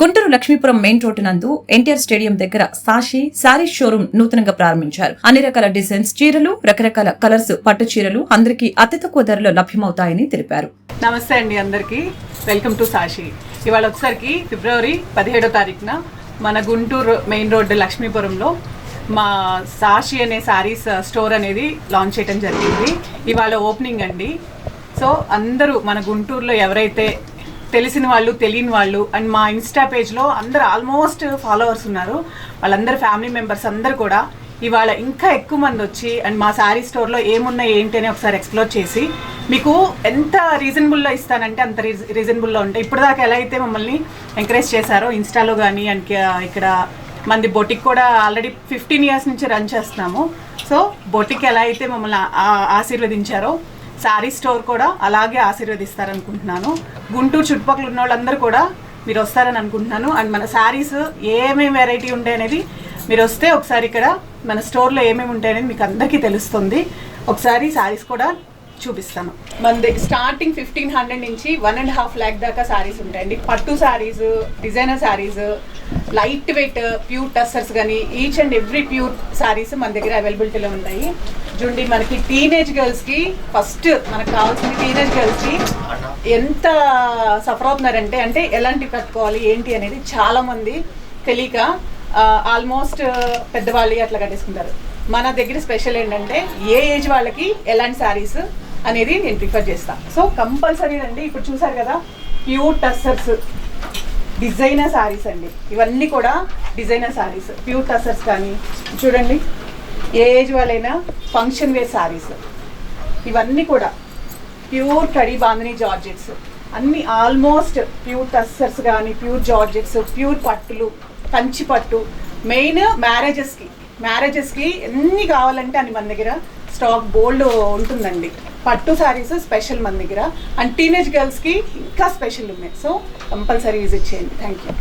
Guntur Lakshmipuram main road నందు NTR stadium దగ్గర Sashi sari showroom నూతనంగా ప్రారంభించారు. అన్ని రకాల డిజైన్స్ చీరలు రకరకాల కలర్స్ పట్టు చీరలు అందరికీ అతి తక్కువ ధరలో లభ్యమవుతాయని తెలిపారు. నమస్తే అండి అందరికీ. వెల్కమ్ టు సాషి ఇవాళ ఒకసారికి ఫిబ్రవరి పదిహేడో తారీఖున మన గుంటూరు మెయిన్ రోడ్డు లక్ష్మీపురంలో మా సాషి అనే శారీస్ స్టోర్ అనేది లాంచ్ చేయడం జరిగింది. ఇవాళ ఓపెనింగ్ అండి. సో అందరూ మన గుంటూరులో ఎవరైతే తెలిసిన వాళ్ళు తెలియని వాళ్ళు. అండ్ మా ఇన్స్టా పేజ్లో అందరు ఆల్మోస్ట్ ఫాలోవర్స్ ఉన్నారు. వాళ్ళందరు ఫ్యామిలీ మెంబర్స్ అందరు కూడా. ఇవాళ ఇంకా ఎక్కువ మంది వచ్చి అండ్ మా శారీ స్టోర్లో ఏమున్నాయి ఏంటి అని ఒకసారి ఎక్స్ప్లోర్ చేసి మీకు ఎంత రీజనబుల్లో ఇస్తానంటే అంత రీజనబుల్లో ఉంటాయి. ఇప్పటిదాకా దాకా ఎలా అయితే మమ్మల్ని ఎంకరేజ్ చేశారో ఇన్స్టాలో కానీ అండ్ ఇక్కడ మంది బొటిక్ కూడా ఆల్రెడీ ఫిఫ్టీన్ ఇయర్స్ నుంచి రన్ చేస్తున్నాము. సో బొటిక్ ఎలా అయితే మమ్మల్ని ఆశీర్వదించారో శారీ స్టోర్ కూడా అలాగే ఆశీర్వదిస్తారనుకుంటున్నాను. గుంటూరు చుట్టుపక్కల ఉన్న వాళ్ళందరూ కూడా మీరు వస్తారని అనుకుంటున్నాను. అండ్ మన శారీస్ ఏమేమి వెరైటీ ఉంటాయి అనేది మీరు వస్తే ఒకసారి ఇక్కడ మన స్టోర్లో ఏమేమి ఉంటాయి అనేది మీకు అందరికీ తెలుస్తుంది. ఒకసారి శారీస్ కూడా చూపిస్తాను. మన స్టార్టింగ్ ఫిఫ్టీన్ హండ్రెడ్ నుంచి వన్ అండ్ హాఫ్ ల్యాక్ దాకా శారీస్ ఉంటాయండి. పట్టు saris designer saris light weight pure tussars కానీ each and every pure saris మన దగ్గర అవైలబిలిటీలో ఉన్నాయి. చూడండి మనకి టీనేజ్ గర్ల్స్కి ఫస్ట్ మనకు కావాల్సిన టీనేజ్ గర్ల్స్కి ఎంత సఫర్ అవుతున్నారంటే అంటే ఎలాంటి కట్టుకోవాలి ఏంటి అనేది చాలామంది తెలియక ఆల్మోస్ట్ పెద్దవాళ్ళు అట్లా కట్టేసుకుంటారు. మన దగ్గర స్పెషల్ ఏంటంటే ఏ ఏజ్ వాళ్ళకి ఎలాంటి శారీస్ అనేది నేను ప్రిఫర్ చేస్తాను సో కంపల్సరీ అండి ఇప్పుడు చూసారు కదా ప్యూర్ టస్సర్స్ డిజైనర్ శారీస్ అండి. ఇవన్నీ కూడా డిజైనర్ శారీస్ ప్యూర్ టస్సర్స్ కానీ చూడండి ఏ ఏజ్ వాళ్ళైనా ఫంక్షన్ వేర్ శారీస్ ఇవన్నీ కూడా ప్యూర్ కడీ బాందని జార్జెట్స్. అన్ని ఆల్మోస్ట్ ప్యూర్ టస్సర్స్ కానీ ప్యూర్ జార్జెట్స్ ప్యూర్ పట్టులు కంచి పట్టు. మెయిన్ మ్యారేజెస్కి మ్యారేజెస్కి ఎన్ని కావాలంటే అన్ని మన దగ్గర స్టాక్ బోల్డ్ ఉంటుందండి. పట్టు శారీస్ స్పెషల్ మన దగ్గర. అండ్ టీనేజ్ గర్ల్స్కి ఇంకా స్పెషల్ ఉన్నాయి. సో కంపల్సరీ విజిట్ చేయండి. Thank you